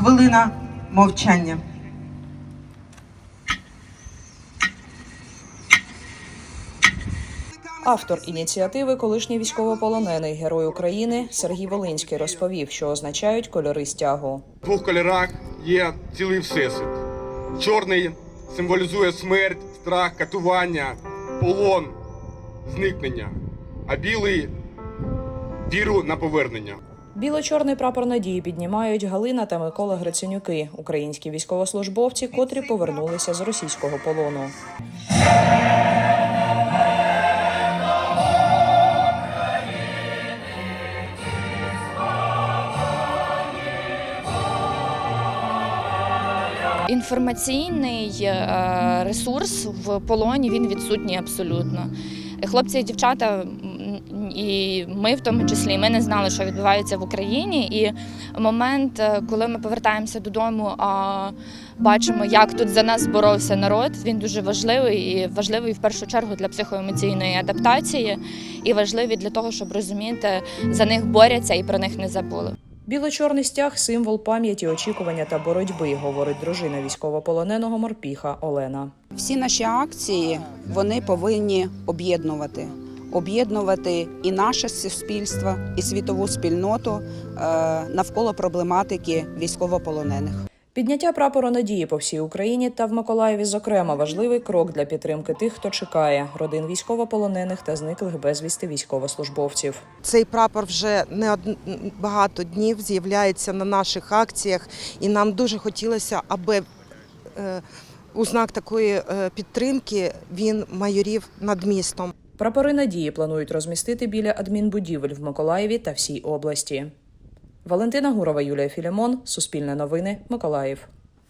Хвилина мовчання. Автор ініціативи, колишній військовополонений герой України Сергій Волинський розповів, що означають кольори стягу. В двох кольорах є цілий всесвіт. Чорний символізує смерть, страх, катування, полон, зникнення, а білий віру на повернення. Біло-чорний прапор надії піднімають Галина та Микола Гриценюки, українські військовослужбовці, котрі повернулися з російського полону. Інформаційний е, ресурс в полоні він відсутній абсолютно. Хлопці і дівчата, і ми в тому числі, ми не знали, що відбувається в Україні. І момент, е, коли ми повертаємося додому, а бачимо, як тут за нас боровся народ, він дуже важливий і важливий в першу чергу для психоемоційної адаптації, і важливий для того, щоб розуміти, за них борються і про них не забули. Біло-чорний стяг символ пам'яті, очікування та боротьби, говорить дружина військовополоненого морпіха Олена. Всі наші акції вони повинні об'єднувати. Об'єднувати і наше суспільство, і світову спільноту е, навколо проблематики військовополонених. Підняття прапору надії по всій Україні та в Миколаєві, зокрема, важливий крок для підтримки тих, хто чекає родин військовополонених та зниклих безвісти військовослужбовців. Цей прапор вже не од... багато днів з'являється на наших акціях, і нам дуже хотілося, аби е, у знак такої е, підтримки він майорів над містом. Прапори надії планують розмістити біля адмінбудівель в Миколаєві та всій області. Валентина Гурова, Юлія Філімон, Суспільне новини, Миколаїв.